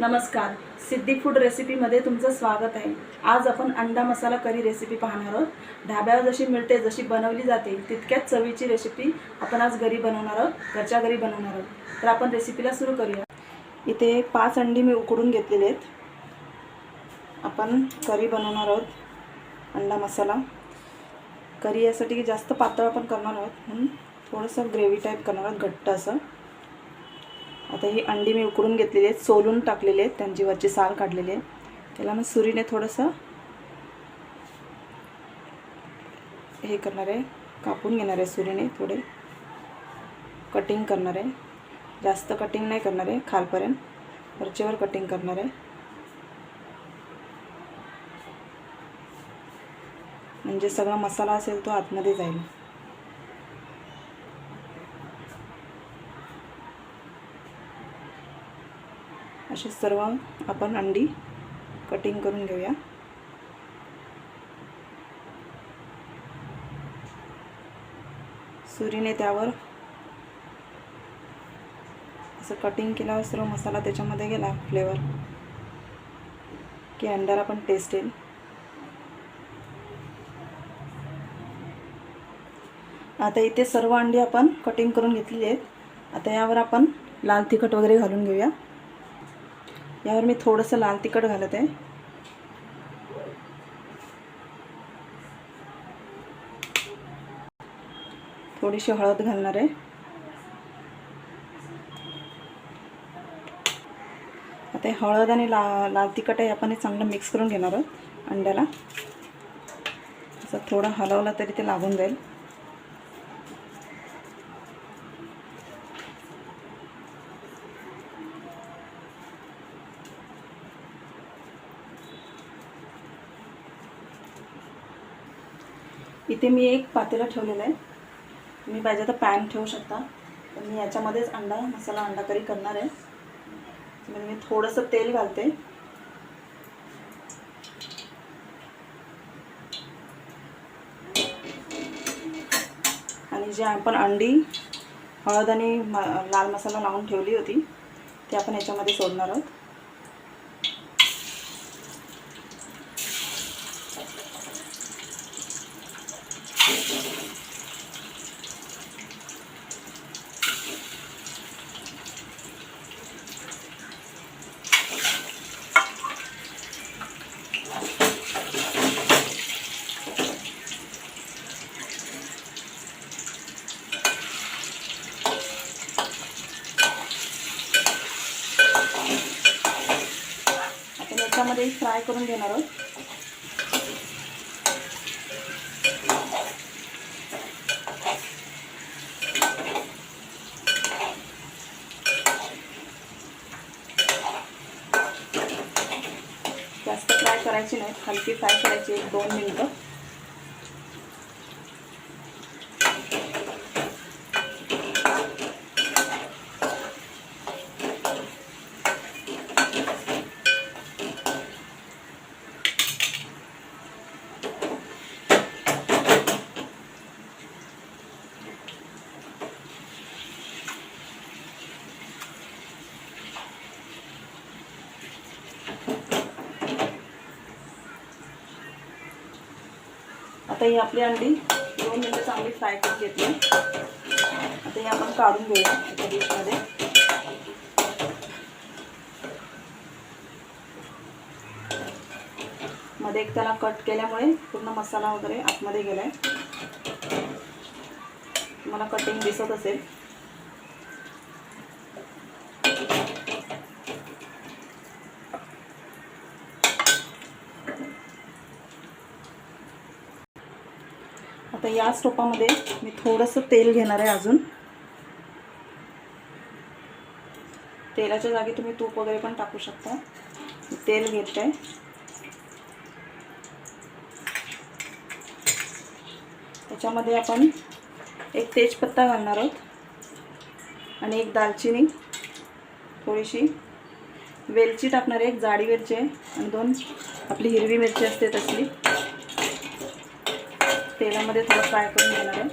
नमस्कार. सिद्धी फूड रेसिपीमध्ये तुमचं स्वागत आहे. आज आपण अंडा मसाला करी रेसिपी पाहणार आहोत. ढाब्यावर जशी मिळते जशी बनवली जाते तितक्याच चवीची रेसिपी आपण आज घरी बनवणार आहोत घरच्या घरी बनवणार आहोत. तर आपण रेसिपीला सुरू करूया. इथे पाच अंडी मी उकडून घेतलेले आहेत. आपण करी बनवणार आहोत अंडा मसाला. करी यासाठी जास्त पातळ आपण करणार आहोत म्हणून थोडंसं ग्रेव्ही टाईप करणार आहोत घट्ट असं. आता ही अंडी मी उकडून घेतलेली आहेत सोलून टाकलेली आहेत त्यांची वरची साल काढलेली आहे. त्याला मी सुरीने थोडंसं हे करणार आहे कापून घेणार आहे सुरीने थोडे. कटिंग करणार आहे. जास्त कटिंग नाही करणार आहे खालपर्यंत. वरचेवर कटिंग करणार आहे. म्हणजे सगळा मसाला असेल तो आतमध्ये जाईल. असे सर्व आपण अंडी कटिंग करून घेऊया. सुरीने त्यावर असं कटिंग केल्यावर सर्व मसाला त्याच्यामध्ये गेला फ्लेवर की अंड्याला पण टेस्ट येईल. आता इथे सर्व अंडी आपण कटिंग करून घेतलेली आहेत. आता यावर आपण लाल तिखट वगैरे घालून घेऊया. यावर मी थोडंसं लाल तिखट घालत. आहे थोडीशी हळद घालणार आहे. आता हे हळद आणि ला लाल तिखट आहे आपण हे चांगलं मिक्स करून घेणार आहोत अंड्याला. असं थोडं हलवलं तरी ते लागून जाईल. इथे मी एक पातेलं ठेवलेलं आहे. तुम्ही पाहिजे तर पॅन ठेवू शकता. तर मी याच्यामध्येच अंडा मसाला अंडा करी करणार आहे. म्हणजे मी थोडंसं तेल घालते. आणि जे आपण अंडी हळद आणि म लाल मसाला लावून ठेवली होती ते आपण याच्यामध्ये सोडणार आहोत. आपण फ्राय करून घेणार आहोत. जास्त फ्राय करायची नाही हलकी फ्राय करायची एक दोन मिनटं. आता ही आपली अंडी दोन मिनटं चांगली फ्राय करून घेतली. आता ही आपण काढून घेऊया एका डिशमध्ये. मध्ये एक त्याला कट केल्यामुळे पूर्ण मसाला वगैरे आतमध्ये गेलाय. तुम्हाला कटिंग दिसत असेल. आता या स्टोपामध्ये मी थोडंसं तेल घेणार आहे अजून. तेलाच्या जागी तुम्ही तूप वगैरे पण टाकू शकता. मी तेल घेत. आहे त्याच्यामध्ये आपण एक तेजपत्ता घालणार आहोत. आणि एक दालचिनी थोडीशी वेलची टाकणार आहे एक जाडी वेलची आहे आणि दोन आपली हिरवी मिरची असते तसली. तेलामध्ये थोडं फ्राय करून घेणार आहे.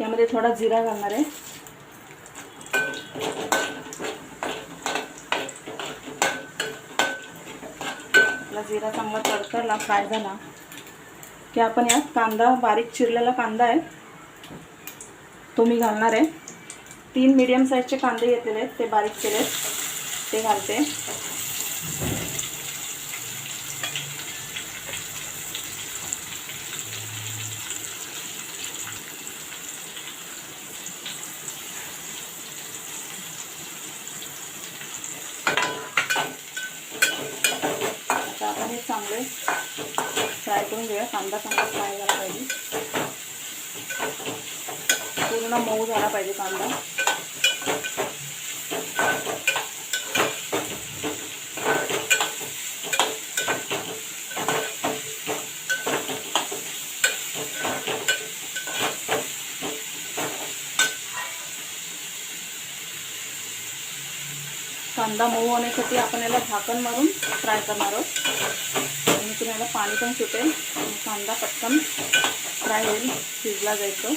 यामध्ये थोडा जिरा घालणार आहे. जिरा चांगला तडतडला फ्राय झाला. की आपण यात कांदा बारीक चिरलेला कांदा आहे तो मी घालणार आहे. तीन मीडियम साईजचे कांदे घेतलेले आहेत ते बारीक केले ते घालते. आपण हे चांगले फ्राय करून घेऊया. कांदा कांदा फ्राय झाला पाहिजे. पूर्ण मऊ झाला पाहिजे कांदा. कांदा मऊ होण्यासाठी आपण याला झाकण मारून फ्राय करणार आहोत. आणि तुम्ही याला पाणी पण सुटेल आणि कांदा पटकन फ्राय होईल शिजला जायचं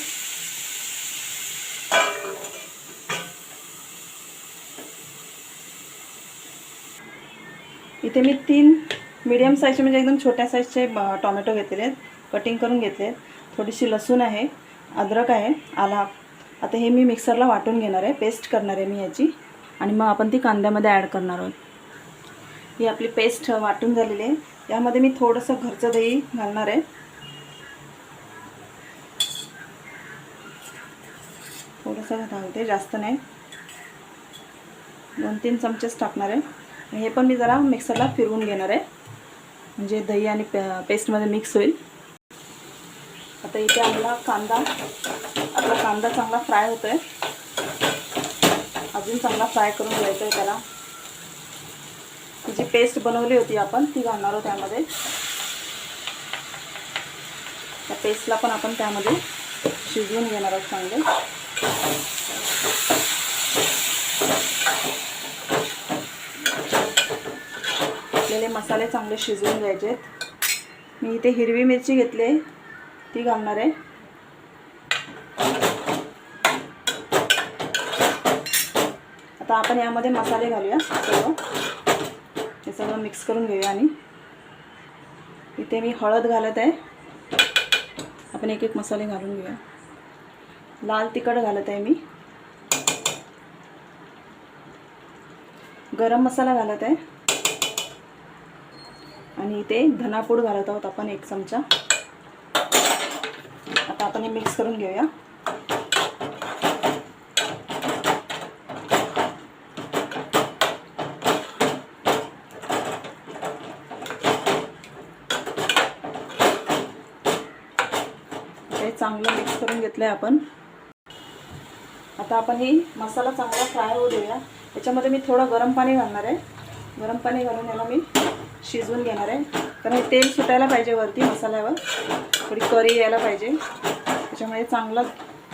इथे मी तीन मीडियम साईजचे म्हणजे एकदम छोट्या साईजचे ब- टोमॅटो घेतलेले आहेत. कटिंग करून घेतले आहेत. थोडीशी लसूण आहे अद्रक आहे आला. आता हे मी मिक्सरला वाटून घेणार आहे. पेस्ट करणार आहे मी याची. आणि मग आपण ती कांद्यामध्ये ॲड करणार आहोत. ही आपली पेस्ट वाटून झालेली आहे. यामध्ये मी थोडंसं घरचं दही घालणार आहे. थोडंसं घालते जास्त नाही. दोन तीन चमचेच टाकणार आहे. आणि हे पण मी जरा मिक्सरला फिरवून घेणार आहे. म्हणजे दही आणि पे पेस्टमध्ये मिक्स होईल. आता इथे आपला कांदा आपला कांदा चांगला फ्राय होतो आहे अजून चांगला फ्राय करून घ्यायचा आहे त्याला. जी पेस्ट बनवली होती आपण ती घालणार आहोत त्यामध्ये. त्या पेस्टला पण आपण त्यामध्ये शिजवून घेणार आहोत चांगले. आपल्याला मसाले चांगले शिजवून घ्यायचे आहेत मी इथे हिरवी मिरची घेतली आहे. ती घालणार आहे. आता आपण यामध्ये मसाले घालूया सर्व. हे सगळं मिक्स करून घेऊया आणि इथे मी हळद घालत आहे. आपण एक एक मसाले घालून घेऊया. लाल तिखट घालत आहे मी. गरम मसाला घालत आहे. आणि इथे धनापूड घालत आहोत आपण एक चमचा. आता आपण हे मिक्स करून घेऊया. हे चांगलं मिक्स करून घेतलं आहे आपण. आता आपण ही मसाला चांगला फ्राय होऊ देऊया. याच्यामध्ये मी थोडं गरम पाणी घालणार आहे. गरम पाणी घालून याला मी शिजवून घेणार आहे. कारण हे तेल सुटायला पाहिजे वरती मसाल्यावर. थोडी करी यायला पाहिजे. त्याच्यामुळे चांगला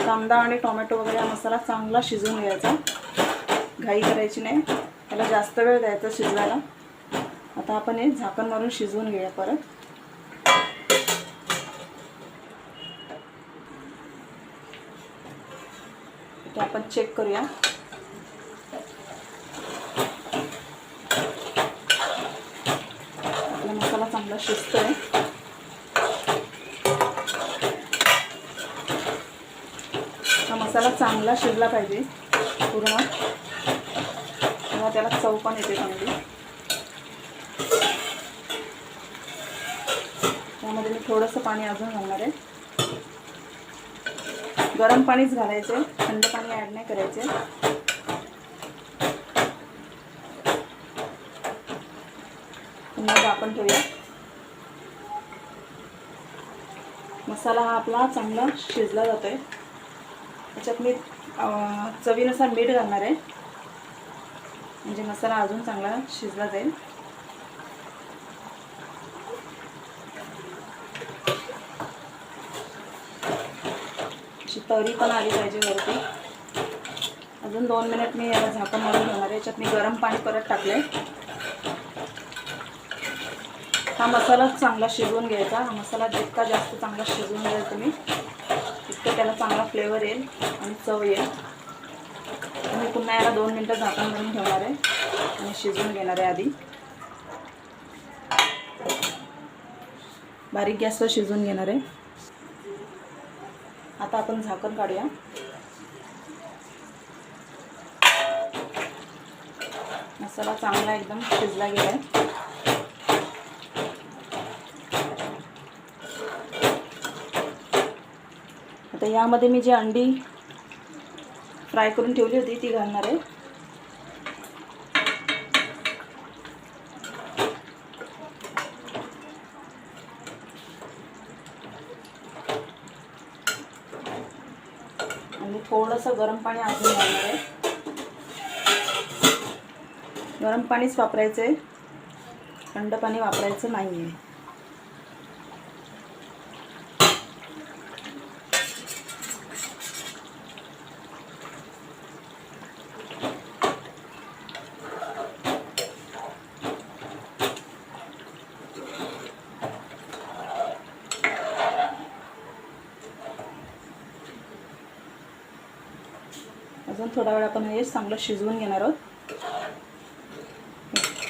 कांदा आणि टोमॅटो वगैरे हा मसाला चांगला शिजवून घ्यायचा. घाई करायची नाही. त्याला जास्त वेळ द्यायचा शिजवायला. आता आपण हे झाकण मारून शिजवून घेऊया परत ते आपण चेक करूया. आपला मसाला चांगला शिजतोय हा मसाला चांगला शिजला पाहिजे पूर्ण. तेव्हा त्याला चव पण येते चांगली. त्यामध्ये मी थोडंसं पाणी अजून घालणार आहे. गरम पाणीच घालायचे थंड पाणी ॲड नाही करायचे. पुन्हा आपण ठेवूया. मसाला हा आपला चांगला शिजला जातोय. त्याच्यात मी चवीनुसार मीठ घालणार आहे. म्हणजे मसाला अजून चांगला शिजला जाईल अशी तरी पण आली पाहिजे वरती. अजून दोन मिनिट मी याला झाकण मारून घेणार आहे. याच्यात मी गरम पाणी परत टाकले हा मसाला चांगला शिजवून घ्यायचा. हा मसाला जितका जास्त चांगला शिजवून घ्याल तुम्ही तितकं त्याला चांगला फ्लेवर येईल आणि चव येईल. मी पुन्हा याला दोन मिनटं झाकण घालून ठेवणार आहे आणि शिजवून घेणार आहे आधी. बारीक गॅसवर शिजवून घेणार आहे. आता आपण झाकण काढूया. मसाला चांगला एकदम शिजला गेला आहे आता यामध्ये मी जी अंडी फ्राय करून ठेवली होती ती घालणार आहे आणि थोडंसं गरम पाणी अजून घालणार आहे. गरम पाणीच वापरायचं आहे थंड पाणी वापरायचं नाही आहे अजून थोडा वेळ आपण हे चांगलं शिजवून घेणार आहोत.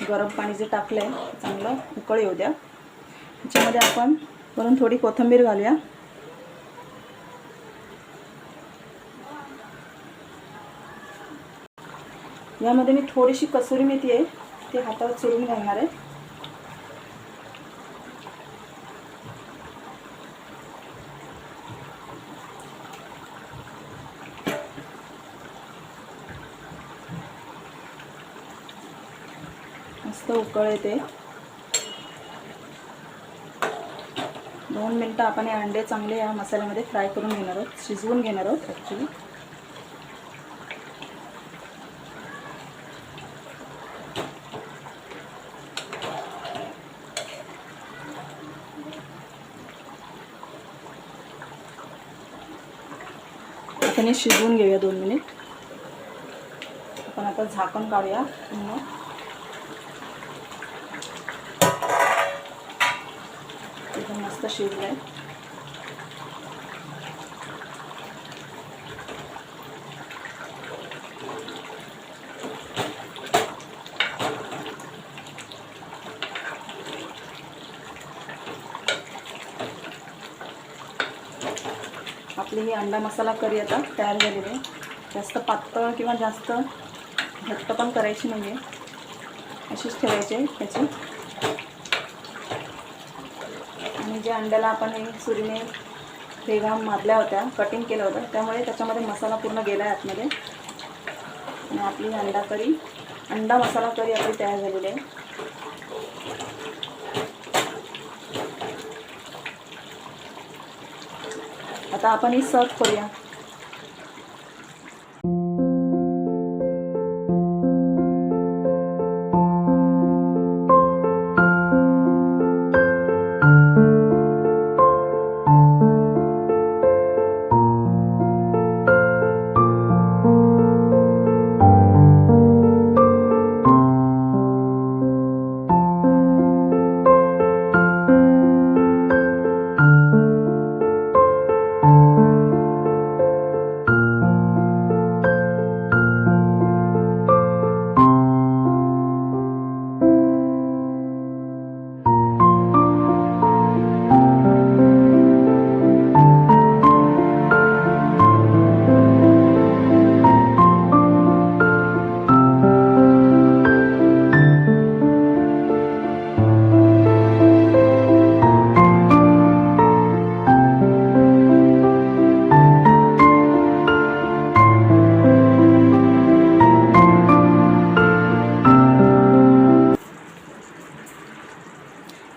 गरम पाणी जे टाकलं आहे चांगलं उकळ येऊ द्या. त्याच्यामध्ये आपण वरून थोडी कोथिंबीर घालूया. यामध्ये मी थोडीशी कसुरी मेथी आहे ती हातावर चुरून घालणार आहे मस्त उकळ येते दोन मिनटं आपण हे अंडे चांगले या मसाल्यामध्ये फ्राय करून घेणार आहोत. शिजवून घेणार आहोत ॲक्च्युली आपण हे शिजवून घेऊया दोन मिनिट. आपण आता झाकण काढूया. मग एकदम शिजलं आहे आपली ही अंडा मसाला करी आता तयार झालेली आहे. जास्त पातळ किंवा जास्त घट्ट पण करायची नाही आहे अशीच ठेवायची आहे त्याची. आणि जे अंड्याला आपण हे सुरीने भेगा मारल्या होत्या कटिंग केलं होतं त्यामुळे त्याच्यामध्ये मसाला पूर्ण गेला आहे आतमध्ये. आणि आपली अंडा करी अंडा मसाला करी आपली तयार झालेली आहे. आता आपण ही सर्व करूया.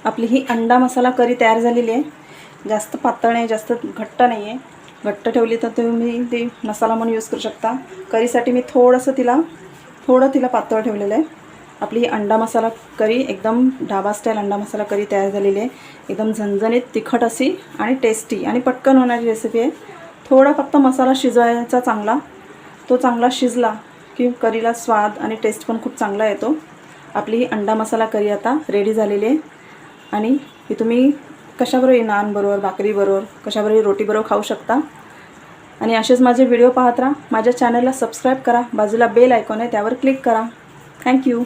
आपली ही अंडा मसाला करी तयार झालेली आहे. जास्त पातळ नाही जास्त घट्ट नाही आहे घट्ट ठेवली तर तुम्ही ते मसाला म्हणून यूज करू शकता. करीसाठी मी थोडंसं तिला थोडं तिला पातळ ठेवलेलं आहे. आपली ही अंडा मसाला करी एकदम ढाबा स्टाईल अंडा मसाला करी तयार झालेली आहे. एकदम झणझणीत तिखट अशी आणि टेस्टी आणि पटकन होणारी रेसिपी आहे. थोडा फक्त मसाला शिजवायचा चांगला. तो चांगला शिजला की करीला स्वाद आणि टेस्ट पण खूप चांगला येतो. आपली ही अंडा मसाला करी आता रेडी झालेली आहे. आणि हे तुम्ही कशाबरोबर नानबरोबर भाकरीबरोबर कशाबरोबर रोटीबरोबर खाऊ शकता. आणि असेच माझे व्हिडिओ पाहत राहा. माझ्या चॅनलला सबस्क्राईब करा. बाजूला बेल आयकॉन आहे त्यावर क्लिक करा. थँक्यू